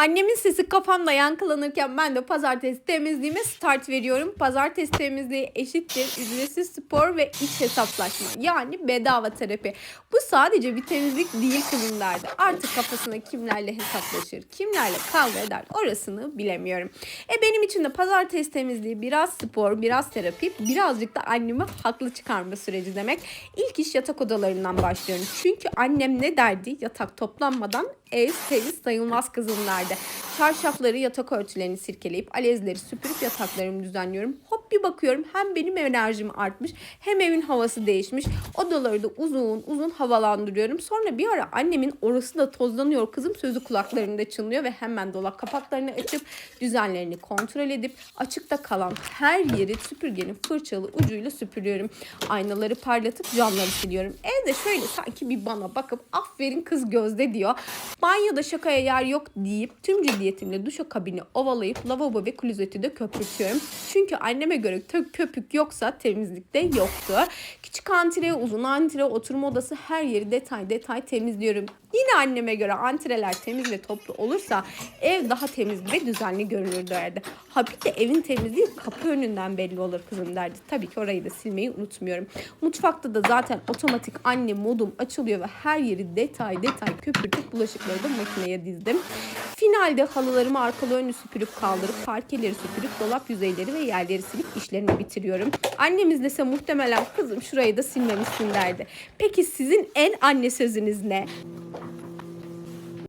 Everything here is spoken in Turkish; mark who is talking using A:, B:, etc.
A: Annemin sesi kafamda yankılanırken ben de pazartesi temizliğime start veriyorum. Pazartesi temizliği eşittir ücretsiz spor ve iç hesaplaşma. Yani bedava terapi. Bu sadece bir temizlik değil kızım derdi. Artık kafasına kimlerle hesaplaşır, kimlerle kavga eder orasını bilemiyorum. E benim için de pazartesi temizliği biraz spor, biraz terapi, birazcık da annemi haklı çıkarma süreci demek. İlk iş yatak odalarından başlıyorum. Çünkü annem ne derdi? Yatak toplanmadan ev temiz sayılmaz kızım derdi. Çarşafları, yatak örtülerini sirkeleyip alezleri süpürüp yataklarımı düzenliyorum. Bir bakıyorum hem benim enerjim artmış hem evin havası değişmiş. Odaları da uzun uzun havalandırıyorum. Sonra bir ara annemin orası da tozlanıyor kızım sözü kulaklarında çınlıyor ve hemen dolap kapaklarını açıp düzenlerini kontrol edip açıkta kalan her yeri süpürgenin fırçalı ucuyla süpürüyorum. Aynaları parlatıp camları siliyorum. Evde şöyle sanki bir bana bakıp aferin kız gözde diyor. Banyoda şakaya yer yok deyip tüm ciddiyetimle duşakabini ovalayıp lavabo ve klozeti de köpürtüyorum. Çünkü anneme göre tök köpük yoksa temizlikte yoktu. Küçük antre, uzun antre, oturma odası her yeri detay detay temizliyorum. Yine anneme göre antreler temiz ve toplu olursa ev daha temiz ve düzenli görünür derdi. Ha bir de evin temizliği kapı önünden belli olur kızım derdi. Tabii ki orayı da silmeyi unutmuyorum. Mutfakta da zaten otomatik anne modum açılıyor ve her yeri detay detay köpürtüp bulaşıkları da makineye dizdim. Finalde halılarımı arkalı önlü süpürüp kaldırıp parkeleri süpürüp dolap yüzeyleri ve yerleri silip işlerimi bitiriyorum. Annemiz dese muhtemelen kızım şurayı da silmemişsin derdi. Peki sizin en anne sözünüz ne?